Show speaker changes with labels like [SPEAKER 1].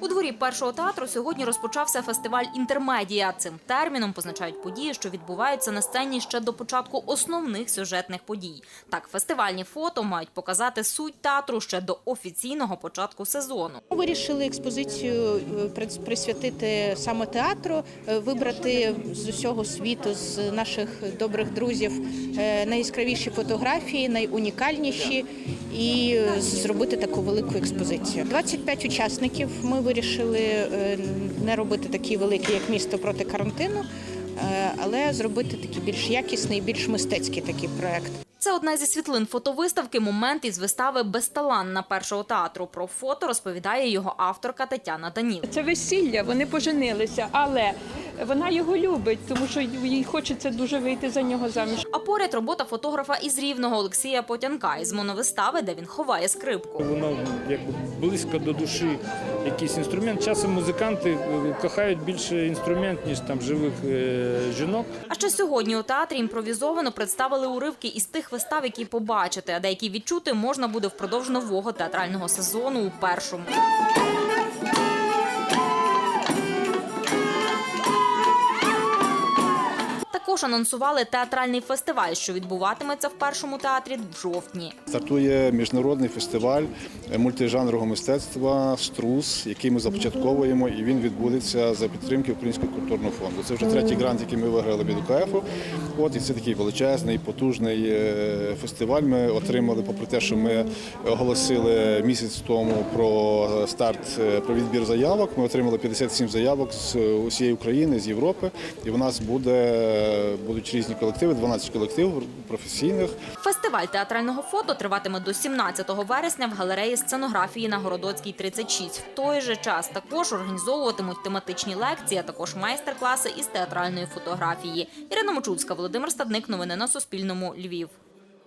[SPEAKER 1] У дворі першого театру сьогодні розпочався фестиваль інтермедія. Цим терміном позначають події, що відбуваються на сцені ще до початку основних сюжетних подій. Так, фестивальні фото мають показати суть театру ще до офіційного початку сезону.
[SPEAKER 2] Ми Вирішили експозицію е, присвятити саме театру, е, вибрати з усього світу, з наших добрих друзів е, найяскравіші фотографії, найунікальніші, і зробити таку велику експозицію. 25 учасників. Ми вирішили е, не робити такі великі, як місто проти карантину, е, але зробити такий більш якісний, більш мистецький такий проект.
[SPEAKER 1] Це одна зі світлин фотовиставки «Момент» із вистави «Безталанна» першого театру. Про фото розповідає його авторка Тетяна Даніл.
[SPEAKER 3] Це весілля, вони поженилися, але вона його любить, тому що їй хочеться дуже вийти за нього заміж.
[SPEAKER 1] А поряд робота фотографа із Рівного Олексія Потянка із моновистави, де він ховає скрипку.
[SPEAKER 4] Воно якби близько до душі якийсь інструмент. Часом музиканти е, кохають більше інструмент, ніж там живих е, жінок.
[SPEAKER 1] А ще сьогодні у театрі імпровізовано представили уривки із тих вистав, які побачити, а деякі відчути можна буде впродовж нового театрального сезону у першому. Також анонсували театральний фестиваль, що відбуватиметься в першому театрі в жовтні.
[SPEAKER 5] Стартує міжнародний фестиваль мультижанрового мистецтва Струс, який ми започатковуємо, і він відбудеться за підтримки Українського культурного фонду. Це вже третій грант, який ми виграли від УКФ. От і це такий величезний, потужний е, фестиваль. Ми отримали, попри те, що ми оголосили місяць тому про старт е, про відбір заявок. Ми отримали 57 заявок з усієї України, з Європи. І в нас буде будуть різні колективи, 12 колективів професійних.
[SPEAKER 1] Фестиваль театрального фото триватиме до 17 вересня в галереї сценографії на Городоцькій 36. В той же час також організовуватимуть тематичні лекції, а також майстер-класи із театральної фотографії. Ірина Мочульська, Володимир Стадник. Новини на Суспільному. Львів.